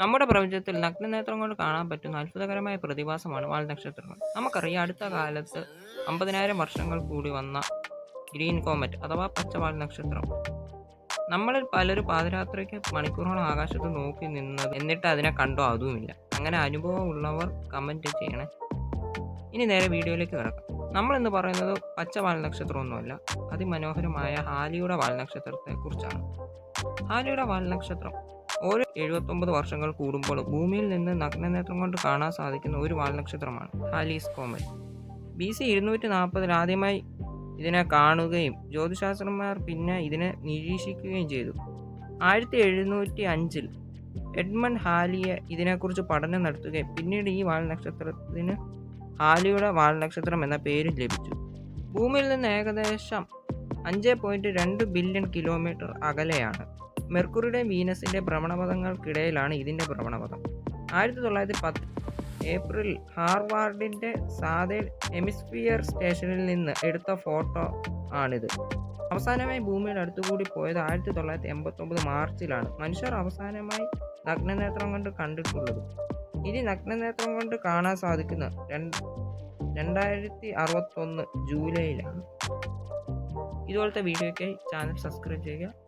നമ്മുടെ പ്രപഞ്ചത്തിൽ നഗ്നനേത്രം കൊണ്ട് കാണാൻ പറ്റുന്ന അത്ഭുതകരമായ പ്രതിഭാസമാണ് വാൽനക്ഷത്രങ്ങൾ. നമുക്കറിയാം അടുത്ത കാലത്ത് അമ്പതിനായിരം വർഷങ്ങൾ കൂടി വന്ന ഗ്രീൻ കോമറ്റ് അഥവാ പച്ചവാൽ നക്ഷത്രം നമ്മളിൽ പലരും പാതിരാത്രിക്ക് മണിക്കൂറോളം ആകാശത്ത് നോക്കി നിന്നത് എന്നിട്ട് അതിനെ കണ്ടോ അതുമില്ല. അങ്ങനെ അനുഭവം ഉള്ളവർ കമന്റ് ചെയ്യണേ. ഇനി നേരെ വീഡിയോയിലേക്ക് കിടക്കാം. നമ്മളെന്ന് പറയുന്നത് പച്ച വാൽനക്ഷത്രമൊന്നുമല്ല അതിമനോഹരമായ ഹാലിയുടെ വാൽനക്ഷത്രത്തെക്കുറിച്ചാണ്. ഹാലിയുടെ വാൽനക്ഷത്രം ഓരോ എഴുപത്തൊമ്പത് വർഷങ്ങൾ കൂടുമ്പോൾ ഭൂമിയിൽ നിന്ന് നഗ്നനേത്രം കൊണ്ട് കാണാൻ സാധിക്കുന്ന ഒരു വാൽനക്ഷത്രമാണ് ഹാലീസ് കോമറ്റ് ബി സി ഇരുന്നൂറ്റി നാൽപ്പതിൽ ആദ്യമായി ഇതിനെ കാണുകയും ജ്യോതിശാസ്ത്രന്മാർ പിന്നെ ഇതിനെ നിരീക്ഷിക്കുകയും ചെയ്തു. ആയിരത്തി എഴുന്നൂറ്റി അഞ്ചിൽ എഡ്മണ്ട് ഹാലിയെ ഇതിനെക്കുറിച്ച് പഠനം നടത്തുകയും പിന്നീട് ഈ വാൽനക്ഷത്രത്തിന് ഹാലിയുടെ വാൽനക്ഷത്രം എന്ന പേരും ലഭിച്ചു. ഭൂമിയിൽ നിന്ന് ഏകദേശം അഞ്ച് പോയിന്റ് രണ്ട് ബില്യൺ കിലോമീറ്റർ അകലെയാണ്. മെർക്കുറിയുടെ വീനസിന്റെ ഭ്രമണപഥങ്ങൾക്കിടയിലാണ് ഇതിന്റെ ഭ്രമണപഥം. ആയിരത്തി തൊള്ളായിരത്തി പത്ത് ഏപ്രിൽ ഹാർവാർഡിന്റെ സാതേൺ എമിസ്ഫിയർ സ്റ്റേഷനിൽ നിന്ന് എടുത്ത ഫോട്ടോ ആണിത്. അവസാനമായി ഭൂമിയുടെ അടുത്തുകൂടി പോയത് ആയിരത്തി തൊള്ളായിരത്തി എൺപത്തൊമ്പത് മാർച്ചിലാണ്. മനുഷ്യർ അവസാനമായി നഗ്നനേത്രം കൊണ്ട് കണ്ടിട്ടുള്ളത്. ഇനി നഗ്നനേത്രം കൊണ്ട് കാണാൻ സാധിക്കുന്ന രണ്ട് രണ്ടായിരത്തി അറുപത്തൊന്ന് ജൂലൈയിലാണ്. ഇതുപോലത്തെ വീഡിയോയ്ക്കായി ചാനൽ സബ്സ്ക്രൈബ് ചെയ്യുക.